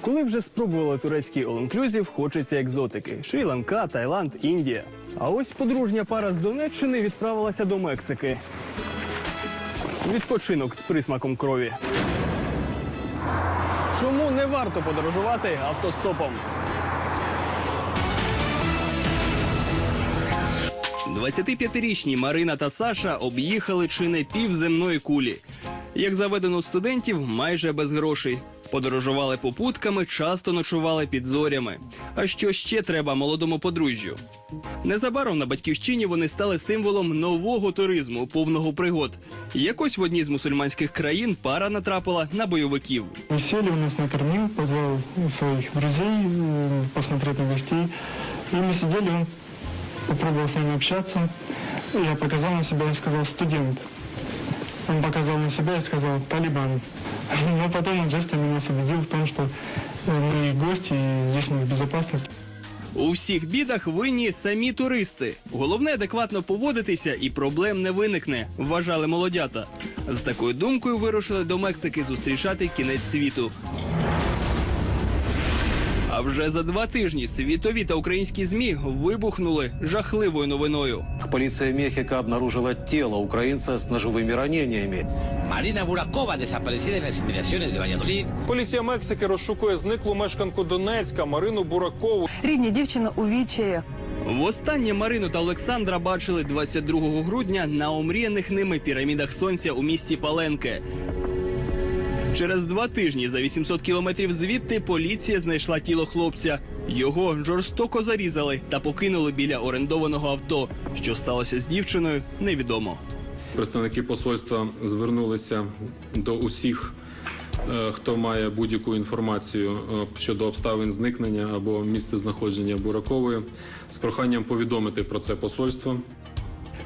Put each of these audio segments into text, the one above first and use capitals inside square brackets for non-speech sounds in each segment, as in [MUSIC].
Коли вже спробували турецький all-inclusive, хочеться екзотики: Шрі-Ланка, Таїланд, Індія. А ось подружня пара з Донеччини відправилася до Мексики. Відпочинок з присмаком крові. Чому не варто подорожувати автостопом? 25-річні Марина та Саша об'їхали чи не пів земної кулі. Як заведено студентів, майже без грошей. Подорожували попутками, часто ночували під зорями. А що ще треба молодому подружжю? Незабаром на батьківщині вони стали символом нового туризму, повного пригод. Якось в одній з мусульманських країн пара натрапила на бойовиків. Мы сели, он нас накормил, позвал своих друзей э, посмотреть на гостей. И мы сидели, он попробовал с нами общаться. Я показал на себя и сказал «студент». Он показал на себя и сказал «талибан». [LAUGHS] Но потом он жестами нас убедил в том, что э, мы гости, и здесь мы в безопасности. У всіх бідах винні самі туристи. Головне адекватно поводитися і проблем не виникне, вважали молодята. З такою думкою вирушили до Мексики зустрічати кінець світу. А вже за два тижні світові та українські змі вибухнули жахливою новиною. Полиция Мехико обнаружила тело украинца с ножевыми ранениями. Marina Burakova, desaparecida en las inmediaciones de Valladolid. Поліція Мексики розшукує зниклу мешканку Донецька Марину Буракову. Рідні дівчини у відчаї. Востаннє Марину та Олександра бачили 22 грудня на омріяних ними пірамідах сонця у місті Паленке. Через два тижні за 800 кілометрів звідти поліція знайшла тіло хлопця. Його жорстоко зарізали та покинули біля орендованого авто. Що сталося з дівчиною, невідомо. Представники посольства звернулися до усіх, е, хто має будь-яку інформацію е, щодо обставин зникнення або місцезнаходження Буракової, з проханням повідомити про це посольство.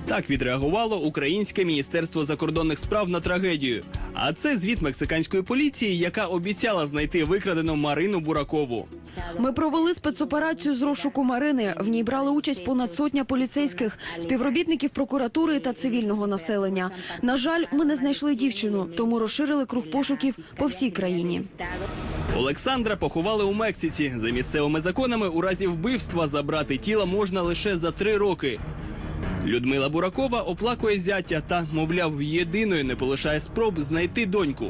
Так відреагувало Українське міністерство закордонних справ на трагедію. А це звіт мексиканської поліції, яка обіцяла знайти викрадену Марину Буракову. Ми провели спецоперацію з розшуку Марини. В ній брали участь понад сотня поліцейських, співробітників прокуратури та цивільного населення. На жаль, ми не знайшли дівчину, тому розширили круг пошуків по всій країні. Олександра поховали у Мексиці. За місцевими законами у разі вбивства забрати тіло можна лише за три роки. Людмила Буракова оплакує зятя та, мовляв, єдиною не полишає спроб знайти доньку.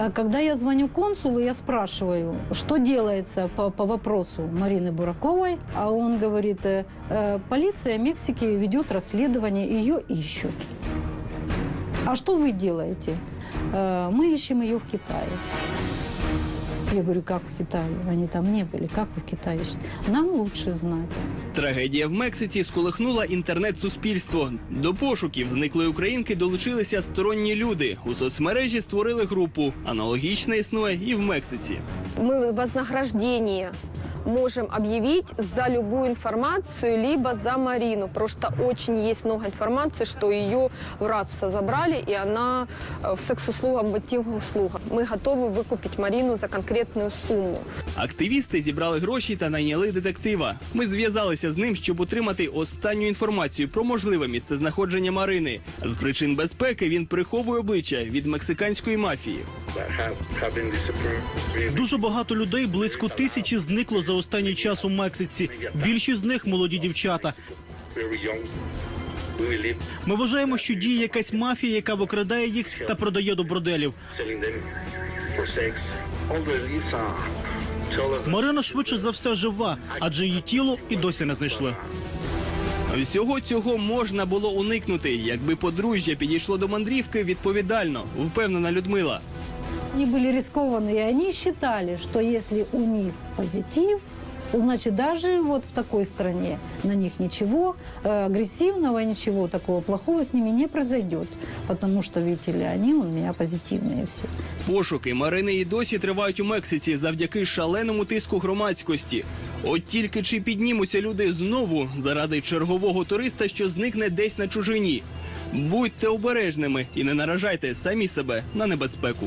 А Когда я звоню консулу, я спрашиваю, что делается по, по вопросу Марины Бураковой, а он говорит, э, э, полиция Мексики ведет расследование, ее ищут. А что вы делаете? «Э, мы ищем ее в Китае. Я говорю, как в Китае? Они там не были. Как вы в Китае ищете? Нам лучше знать. Трагедія в Мексиці сколихнула інтернет-суспільство. До пошуків зниклої українки долучилися сторонні люди. У соцмережі створили групу. Аналогічна існує і в Мексиці. мы вознаграждение можем объявить за любую информацию, либо за Марину, потому что очень есть много информации, что ее в рабство забрали, и она э, в секс-услугах, в интимных услугах. Мы готовы выкупить Марину за конкретную сумму. Активісти зібрали гроші та найняли детектива. Ми зв'язалися з ним, щоб отримати останню інформацію про можливе місцезнаходження Марини. З причин безпеки він приховує обличчя від мексиканської мафії. Дуже багато людей, близько тисячі, зникло за останній час у Мексиці. Більшість з них молоді дівчата. Ми вважаємо, що діє якась мафія, яка викрадає їх та продає до борделів. Марина швидше за все жива, адже її тіло і досі не знайшли. Всього цього можна було уникнути, якби подружжя підійшло до мандрівки відповідально, впевнена Людмила Они были рискованы, и они считали, что если у них позитив, значит, даже вот в такой стране на них ничего э, агрессивного, ничего такого плохого с ними не произойдет. Потому что, видите ли, они у меня позитивные все. Пошуки Марини і досі тривають у Мексиці завдяки шаленому тиску громадськості. От тільки чи піднімуться люди знову заради чергового туриста, що зникне десь на чужині. Будьте обережними і не наражайте самі себе на небезпеку.